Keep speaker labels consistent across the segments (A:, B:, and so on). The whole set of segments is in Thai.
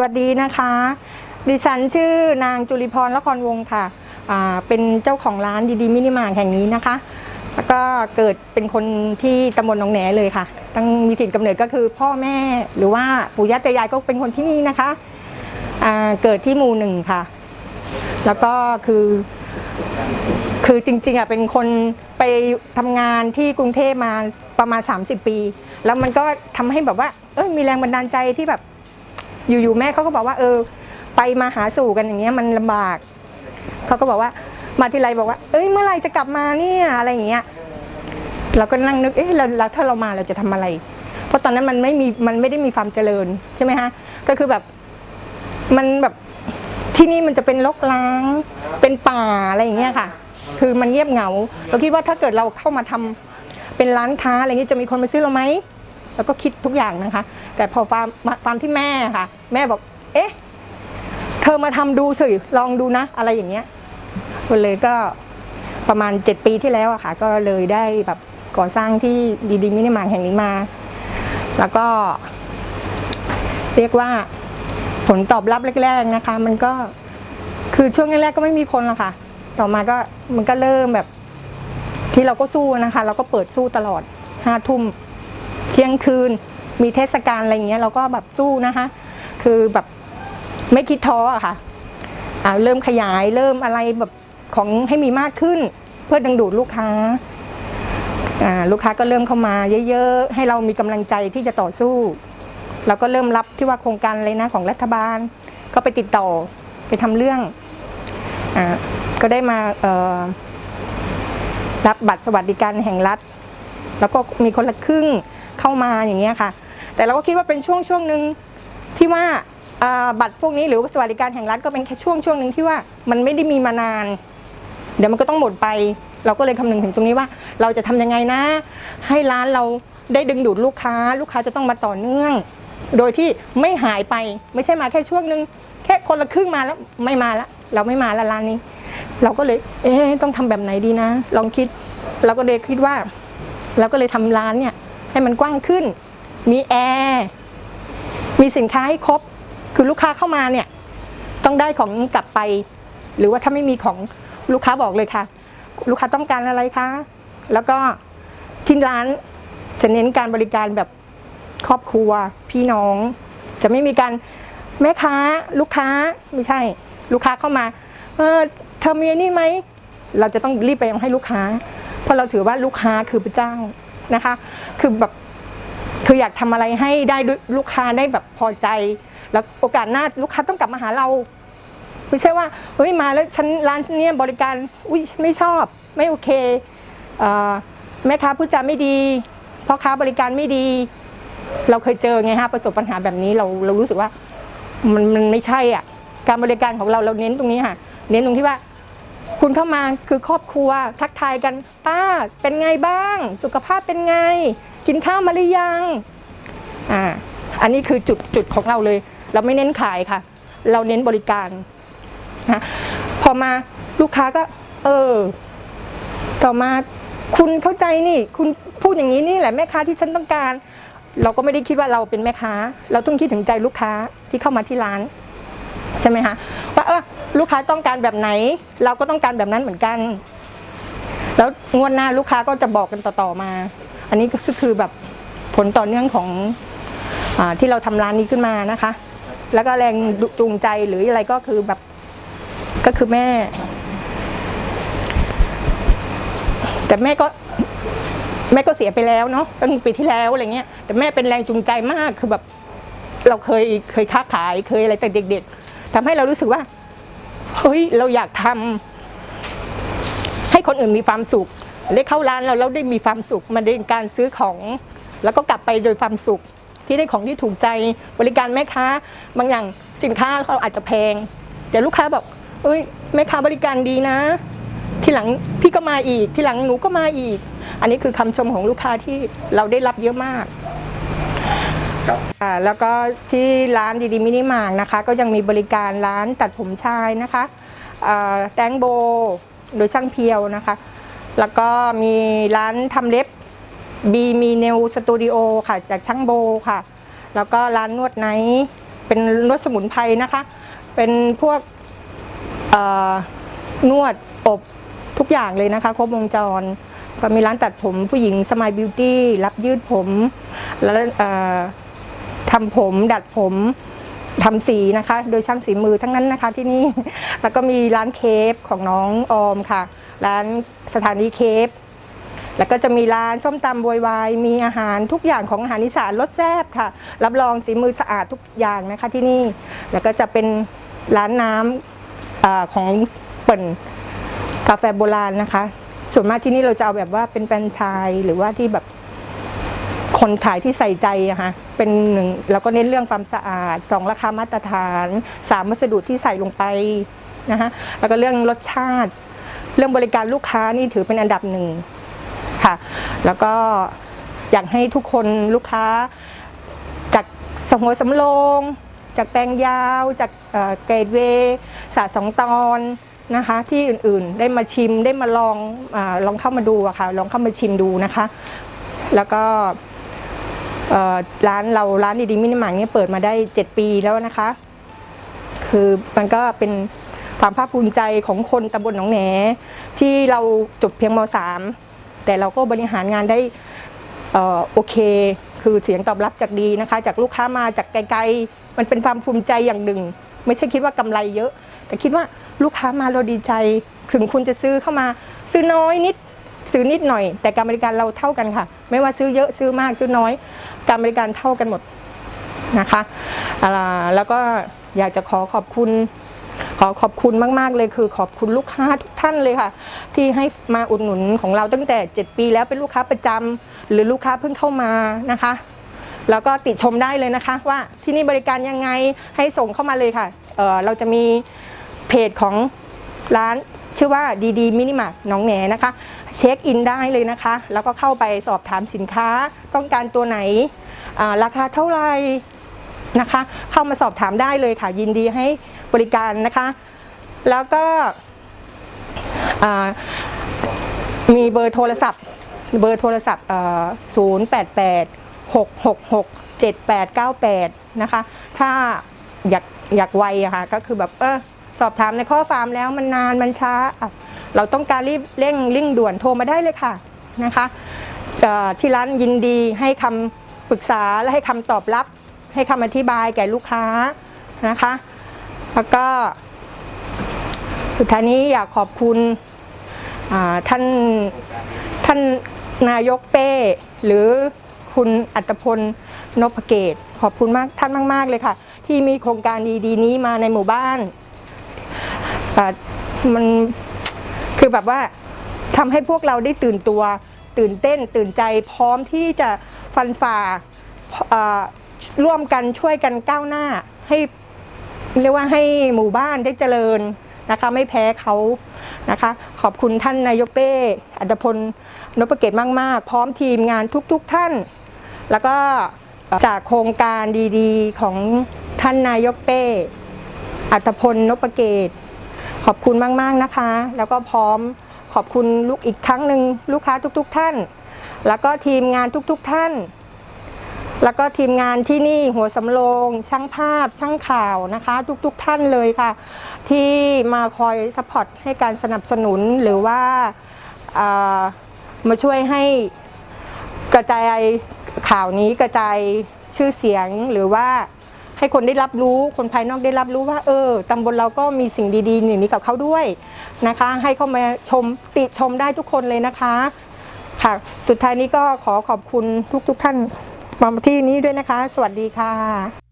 A: วัสดีนะคะ ดิฉันชื่อนางจุลิพรละครวงศ์ค่ะอ่าเป็นเจ้าของร้านดีดีมินิมาร์ทแห่งนี้นะคะ แล้วก็เกิดเป็นคนที่ตำบลหนองแหนเลยค่ะ ตั้งมีถิ่นกำเนิดก็คือพ่อแม่หรือว่าปู่ย่าตายายก็เป็นคนที่นี่นะคะอ่าเกิดที่หมู่หนึ่งค่ะ แล้วก็คือ คือจริงๆอะเป็นคนไปทำงานที่กรุงเทพมาประมาณ 30 ปี แล้วมันก็ทำให้แบบว่า เอยมีแรงบันดาลใจที่แบบ อยู่ๆแม่เขาก็บอกว่าเออ ไปมาหาสู่กันอย่างเงี้ยมันลำบากเขาก็บอกว่ามาทีไรบอกว่า เอ้ยเมื่อไรจะกลับมาเนี่ยอะไรอย่างเงี้ยเราก็นั่งนึกเอ๊ะเราเราถ้าเรามาเราจะทำอะไร เพราะตอนนั้นมันไม่มีมันไม่ได้มีความเจริญใช่ไหมฮะก็คือแบบมันแบบที่นี่มันจะเป็นรกร้างเป็นป่าอะไรอย่างเงี้ยค่ะ คือมันเงียบเหงา เราคิดว่าถ้าเกิดเราเข้ามาทำเป็นร้านค้าอะไรเงี้ยจะมีคนมาซื้อเราไหมเราก็คิดทุกอย่างนะคะ แต่พอฟาร์มฟาร์มที่แม่ค่ะ แม่บอก เอ๊ะ เธอมาทำดูสิลองดูนะ อะไรอย่างเงี้ยก็เลยก็ประมาณ 7 ปีที่แล้วอะค่ะ ก็เลยได้แบบก่อสร้างที่ดีดีมินิมาร์แห่งนี้มา แล้วก็ เรียกว่าผลตอบรับแรก ๆนะคะ มันก็คือช่วงแรกๆก็ไม่มีคนหรอกค่ะ ต่อมาก็มันก็เริ่มแบบที่เราก็สู้นะคะ เราก็เปิดสู้ตลอดห้าทุ่มเที่ยงคืน มีเทศกาลอะไรเงี้ยเราก็แบบสู้นะคะ คือแบบไม่คิดท้ออะค่ะอ่าเริ่มขยายเริ่มอะไรแบบของให้มีมากขึ้น เพื่อดึงดูดลูกค้าอ่าลูกค้าก็เริ่มเข้ามาเยอะๆ ให้เรามีกำลังใจที่จะต่อสู้เราก็เริ่มรับที่ว่าโครงการอะไรนะของรัฐบาล ก็ไปติดต่อไปทำเรื่องอ่าก็ได้มาเอ่อรับบัตรสวัสดิการแห่งรัฐ แล้วก็มีคนละครึ่งเข้ามาอย่างเงี้ยค่ะ แต่เราก็คิดว่าเป็นช่วงช่วงหนึ่งที่ว่าบัตรพวกนี้หรือสวัสดิการแห่งรัฐก็เป็นแค่ช่วงช่วงหนึ่งที่ว่ามันไม่ได้มีมานาน เดี๋ยวมันก็ต้องหมดไป เราก็เลยคำนึงถึงตรงนี้ว่า เราจะทำยังไงนะ ให้ร้านเราได้ดึงดูดลูกค้า ลูกค้าจะต้องมาต่อเนื่อง โดยที่ไม่หายไปไม่ใช่มาแค่ช่วงหนึ่งแค่คนละครึ่งมาแล้วไม่มาละเราไม่มาละร้านนี้ เราก็เลย เอ๊ะต้องทำแบบไหนดีนะ ลองคิด เราก็เลยคิดว่า เราก็เลยทำร้านเนี่ยให้มันกว้างขึ้น มีแอร์มีสินค้าให้ครบ คือลูกค้าเข้ามาเนี่ยต้องได้ของกลับไป หรือว่าถ้าไม่มีของลูกค้าบอกเลยค่ะ ลูกค้าต้องการอะไรคะแล้วก็ที่ร้านจะเน้นการบริการแบบครอบครัว พี่น้อง จะไม่มีการแม่ค้าลูกค้าไม่ใช่ ลูกค้าเข้ามาเออเธอมีนี่ไหมเราจะต้องรีบไปยังให้ลูกค้า เพราะเราถือว่าลูกค้าคือพระเจ้านะคะ คือแบบ คืออยากทำอะไรให้ได้ลูกค้าได้แบบพอใจ แล้วโอกาสหน้าลูกค้าต้องกลับมาหาเรา ไม่ใช่ว่าเฮ้ยมาแล้วฉันร้านฉันเนี่ยบริการอุ้ยไม่ชอบไม่โอเคเอ่อแม่ค้าพูดจาไม่ดีพ่อค้าบริการไม่ดี เราเคยเจอไงฮะประสบปัญหาแบบนี้เราเรารู้สึกว่ามันมันไม่ใช่อะการบริการของเราเราเน้นตรงนี้ค่ะ เน้นตรงที่ว่า คุณเข้ามาคือครอบครัว ทักทายกันป้าเป็นไงบ้าง สุขภาพเป็นไง กินข้าวมาหรือยังอ่าอันนี้คือจุดจุดของเราเลย เราไม่เน้นขายค่ะ เราเน้นบริการนะพอมาลูกค้าก็ เออ ต่อมาคุณเข้าใจนี่ คุณพูดอย่างนี้นี่แหละแม่ค้าที่ฉันต้องการ เราก็ไม่ได้คิดว่าเราเป็นแม่ค้า เราต้องคิดถึงใจลูกค้าที่เข้ามาที่ร้าน ใช่ไหมคะว่าเออลูกค้าต้องการแบบไหน เราก็ต้องการแบบนั้นเหมือนกัน แล้วงวดหน้าลูกค้าก็จะบอกกันต่อๆมา อันนี้ก็คือแบบผลต่อเนื่องของอที่เราทำร้านนี้ขึ้นมานะคะ แล้วก็แรงจูงใจหรืออะไรก็คือแบบก็คือแม่ แต่แม่ก็แม่ก็เสียไปแล้วเนาะตั้งปีที่แล้วอะไรเงี้ยแต่แม่เป็นแรงจูงใจมากคือแบบ เราเคยเคยค้าขายเคยอะไรแต่เด็ก ๆ ทำให้เรารู้สึกว่าเฮ้ยเราอยากทำให้คนอื่นมีความสุขได้เข้าร้านเราแล้วได้มีความสุข มันได้การซื้อของ แล้วก็กลับไปโดยความสุข ที่ได้ของที่ถูกใจบริการแม่ค้า บางอย่างสินค้าเราอาจจะแพง แต่ลูกค้าบอกเอ้ยแม่ค้าบริการดีนะ ทีหลังพี่ก็มาอีกทีหลังหนูก็มาอีก อันนี้คือคำชมของลูกค้าที่เราได้รับเยอะมาก
B: ครับ
A: อ่าแล้วก็ที่ร้านดีดีมินิมาร์กนะคะ ก็ยังมีบริการร้านตัดผมชายนะคะอ่าแตงโบโดยช่างเพียวนะคะ แล้วก็มีร้านทำเล็บบีมีเนลสตูดิโอค่ะ จากช่างโบค่ะ แล้วก็ร้านนวดไนท์เป็นนวดสมุนไพรนะคะ เป็นพวกนวดอบทุกอย่างเลยนะคะ ครบวงจร ก็มีร้านตัดผมผู้หญิงสมายบิวตี้รับยืดผม แล้ว ทำผม ดัดผมทำสีนะคะ โดยช่างสีมือทั้งนั้นนะคะที่นี่ แล้วก็มีร้านเคฟของน้องออมค่ะ ร้านสถานีเคฟ แล้วก็จะมีร้านส้มตำบวยวาย มีอาหารทุกอย่างของอาหารอีสานรสแซ่บค่ะ รับรองสีมือสะอาดทุกอย่างนะคะที่นี่ แล้วก็จะเป็นร้านน้ำอของเปิ่นกาแฟโบราณนะคะ ส่วนมากที่นี่เราจะเอาแบบว่าเป็นแฟรนไชายหรือว่าที่แบบ คนขายที่ใส่ใจอะค่ะเป็นหนึ่งแล้วก็เน้นเรื่องความสะอาดสองราคามาตรฐานสามวัสดุที่ใส่ลงไปนะคะแล้วก็เรื่องรสชาติ เรื่องบริการลูกค้านี่ถือเป็นอันดับหนึ่งค่ะ แล้วก็อยากให้ทุกคนลูกค้า จากสมหัวสำโรงจากแตงยาวจากเกรดเวย์สาสองตอนนะคะที่อื่นๆได้มาชิมได้มาลองอลองเข้ามาดูอะค่ะลองเข้ามาชิมดูนะคะ แล้วก็ ร้านเราร้านดีๆมินิมาร์ทเนี่ยเปิดมาได้ 7 ปีแล้วนะคะ คือมันก็เป็นความภาคภูมิใจของคนตำบลหนองแหนที่เราจบเพียงม .3 แต่เราก็บริหารงานได้อโอเค คือเสียงตอบรับจากดีนะคะ จากลูกค้ามาจากไกลๆ มันเป็นความภูมิใจอย่างหนึ่ง ไม่ใช่คิดว่ากำไรเยอะ แต่คิดว่าลูกค้ามาเราดีใจ ถึงคุณจะซื้อเข้ามา ซื้อน้อยนิด ซื้อนิดหน่อย แต่การบริการเราเท่ากันค่ะ ไม่ว่าซื้อเยอะซื้อมากซื้อน้อย การบริการเท่ากันหมดนะคะแล้วก็อยากจะขอขอบคุณขอขอบคุณมาก ๆ เลยคือขอบคุณลูกค้าทุกท่านเลยค่ะ ที่ให้มาอุดหนุนของเราตั้งแต่ 7 ปีแล้วเป็นลูกค้าประจำหรือลูกค้าเพิ่งเข้ามานะคะ แล้วก็ติชมได้เลยนะคะ ว่าที่นี่บริการยังไงให้ส่งเข้ามาเลยค่ะเเราจะมีเพจของร้านชื่อว่าดีดีมินิมาร์น้องแหนนะคะ เช็คอินได้เลยนะคะ แล้วก็เข้าไปสอบถามสินค้า ต้องการตัวไหนราคาเท่าไหร่นะคะ เข้ามาสอบถามได้เลยค่ะ ยินดีให้บริการนะคะ แล้วก็มีเบอร์โทรศัพท์ เบอร์โทรศัพท์ศูนย์แปดแปดหกหกหกเจ็ดแปดเก้าแปดนะคะ ถ้าอยากอยากไวอะค่ะ ก็คือแบบเออสอบถามในข้อฟามแล้วมันนานมันช้า เราต้องการรีบเร่งริ่งด่วนโทรมาได้เลยค่ะนะคะที่ร้านยินดีให้คำปรึกษาและให้คำตอบรับ ให้คำอธิบายแก่ลูกค้านะคะ แล้วก็ สุดท้ายนี้อยากขอบคุณท่านท่านนายกเป้ หรือคุณอัตพลนพเกต ขอบคุณมากท่านมาก ๆ เลยค่ะ ที่มีโครงการดี ๆ นี้มาในหมู่บ้านมัน คือแบบว่าทำให้พวกเราได้ตื่นตัว ตื่นเต้น ตื่นใจพร้อมที่จะฟันฝ่าอ่าร่วมกันช่วยกันก้าวหน้า ให้เรียกว่าให้หมู่บ้านได้เจริญนะคะ ไม่แพ้เขานะคะ ขอบคุณท่านนายกเป้อัตพลนพเกตมาก ๆ พร้อมทีมงานทุก ๆ ท่าน แล้วก็จากโครงการดีๆ ของท่านนายกเป้อัตพลนพเกต ขอบคุณมาก ๆ นะคะ แล้วก็พร้อมขอบคุณลูกอีกครั้งหนึ่งลูกค้าทุก ๆ ท่าน แล้วก็ทีมงานทุก ๆ ท่าน แล้วก็ทีมงานที่นี่หัวสำโรงช่างภาพช่างข่าวนะคะ ทุก ๆ ท่านเลยค่ะ ที่มาคอยสปอร์ตให้การสนับสนุนหรือว่าอ่ามาช่วยให้กระจายข่าวนี้กระจายชื่อเสียงหรือว่า ให้คนได้รับรู้คนภายนอกได้รับรู้ว่า เออตำบลเราก็มีสิ่งดีๆอย่างนี้กับเขาด้วยนะคะ ให้เข้ามาชมติชมได้ทุกคนเลยนะคะค่ะสุดท้ายนี้ก็ขอขอบคุณทุกๆทท่านมาที่นี้ด้วยนะคะ สวัสดีค่ะ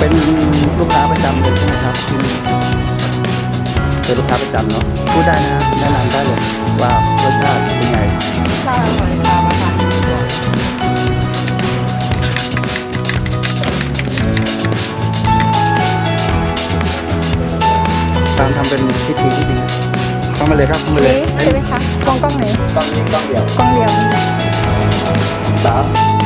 C: เป็นลูกค้าประจำเลยใช่ไหมครับที่นี่เป็นลูกค้าประจำเนาะพูดได้นะแนะนำได้เลยว่ารสชาติเป็นไง
A: ข้าวอร่อยค่ะมาค่ะ
C: ตามทำเป็นพิธีที่ดีเข้ามาเลยครับเข้ามาเลย
A: นี่ใช่ไหมคะกล้องกล้องไหน
B: ต้องนี้ต้องเดียว
A: กล้องเดียว
C: สาม